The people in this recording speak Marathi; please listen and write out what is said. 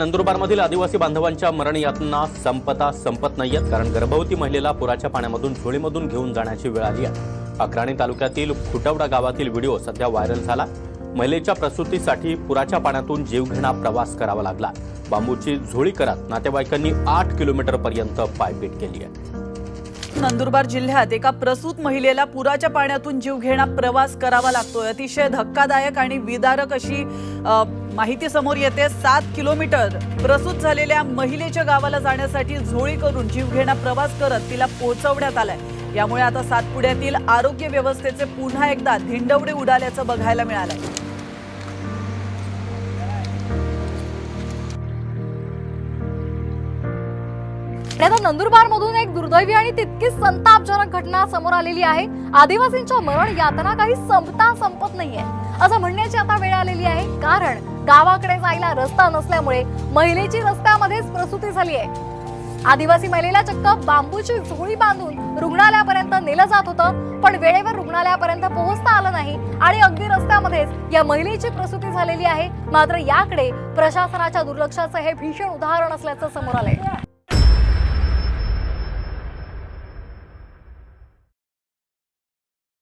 नंदुरबारमधील आदिवासी बांधवांच्या मरण यातना संपता संपत नाहीयेत कारण गर्भवती महिलेला पुराच्या पाण्यामधून झोळीमधून घेऊन जाण्याची वेळ आली आहे. अक्राणी तालुक्यातील खुटवडा गावातील व्हिडिओ सध्या व्हायरल झाला. महिलेच्या प्रसूतीसाठी पुराच्या पाण्यातून जीवघेणा प्रवास करावा लागला. बांबूची झोळी करत नातेवाईकांनी आठ किलोमीटर पर्यंत पायपीट केली आहे. नंदुरबार जिल्ह्यात एका प्रसूत महिलेला पुराच्या पाण्यातून जीवघेणा प्रवास करावा लागतोय. अतिशय धक्कादायक आणि विदारक अशी माहिती समोर येते. सात किलोमीटर प्रसूत झालेल्या महिलेच्या गावाला जाण्यासाठी झोळी करून जीवघेणा प्रवास करत तिला पोहोचवण्यात आलाय. यामुळे आता सातपुड्यातील आरोग्य व्यवस्थेचे पुन्हा एकदा धिंडवडे उडाल्याचं बघायला मिळालंय. आणि नंदुरबार मधून एक दुर्दैवी आणि तितकीच संतापजनक घटना समोर आलेली आहे. आदिवासींच्या मरण यातना काही संपता संपत नाहीये. असं म्हणण्याची आता वेळ आलेली आहे. कारण गावाकडे जायला रस्ता नसल्यामुळे महिलेची रस्त्यामध्येच प्रसूती झाली आहे. आदिवासी महिलेला चक्क बांबूची झोळी बांधून रुग्णालयापर्यंत नेलं जात होतं पण वेळेवर रुग्णालयापर्यंत पोहोचता आलं नाही आणि अगदी रस्त्यामध्येच या महिलेची प्रसूती झालेली आहे. मात्र याकडे प्रशासनाच्या दुर्लक्षाचं हे भीषण उदाहरण असल्याचं समोर आलंय.